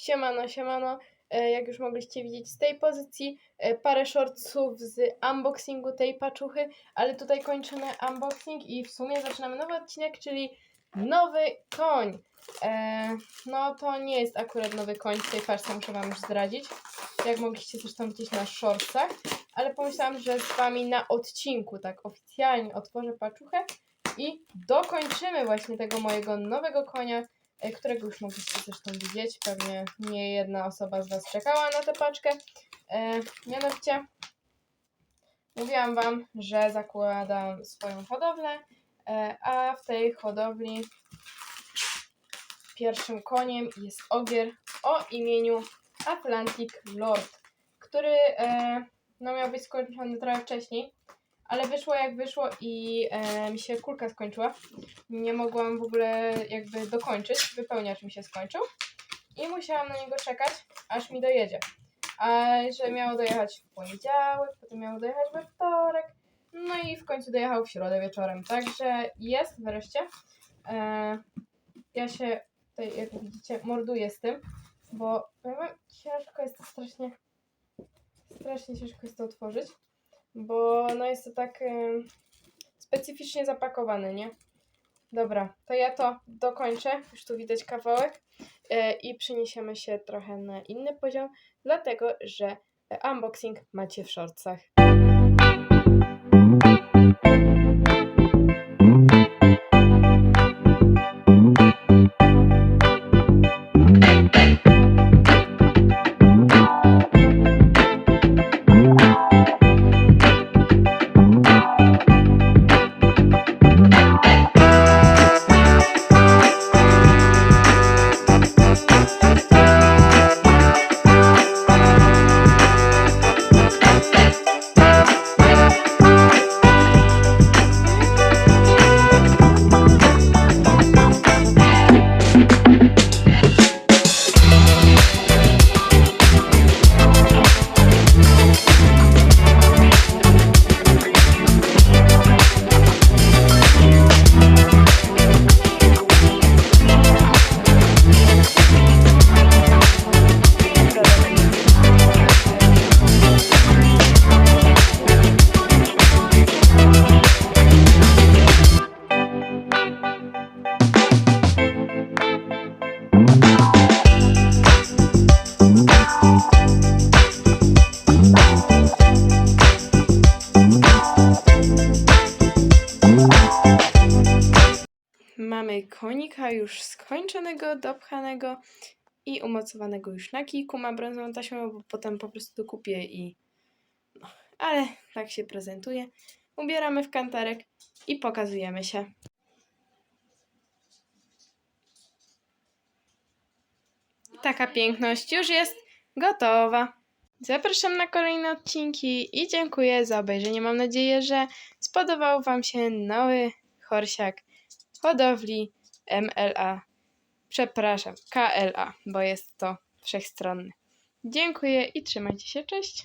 Siemano, siemano. E, Jak już mogliście widzieć z tej pozycji, e, parę shortsów z unboxingu tej paczuchy, ale tutaj kończymy unboxing i w sumie zaczynamy nowy odcinek, czyli nowy koń. E, no to nie jest akurat nowy koń, w tej paczce muszę Wam już zdradzić, jak mogliście zresztą widzieć na shortsach, ale pomyślałam, że z Wami na odcinku, tak oficjalnie otworzę paczuchę i dokończymy właśnie tego mojego nowego konia, którego już mogliście zresztą widzieć. Pewnie nie jedna osoba z Was czekała na tę paczkę. E, mianowicie mówiłam Wam, że zakładam swoją hodowlę, e, a w tej hodowli pierwszym koniem jest ogier o imieniu Atlantic Lord, który e, no, miał być skończony trochę wcześniej, ale wyszło jak wyszło i e, mi się kulka skończyła. Nie mogłam w ogóle jakby dokończyć, wypełniacz mi się skończył i musiałam na niego czekać, aż mi dojedzie. A że miało dojechać w poniedziałek, potem miało dojechać we wtorek, no i w końcu dojechał w środę wieczorem. Także jest wreszcie. E, ja się tutaj, jak widzicie, morduję z tym, bo powiem ciężko jest to strasznie, strasznie ciężko jest to otworzyć, bo no jest to tak specyficznie zapakowane, nie? Dobra, to ja to dokończę, już tu widać kawałek e, i przeniesiemy się trochę na inny poziom, dlatego że e, unboxing macie w shortsach. Konika już skończonego, dopchanego i umocowanego już na kijku. Ma brązową taśmę, bo potem po prostu kupię i... No, ale tak się prezentuje. Ubieramy w kantarek i pokazujemy się. Taka piękność już jest gotowa. Zapraszam na kolejne odcinki i dziękuję za obejrzenie. Mam nadzieję, że spodobał Wam się nowy horsiak hodowli MLA. Przepraszam, KLA, bo jest to wszechstronny. Dziękuję i trzymajcie się, cześć!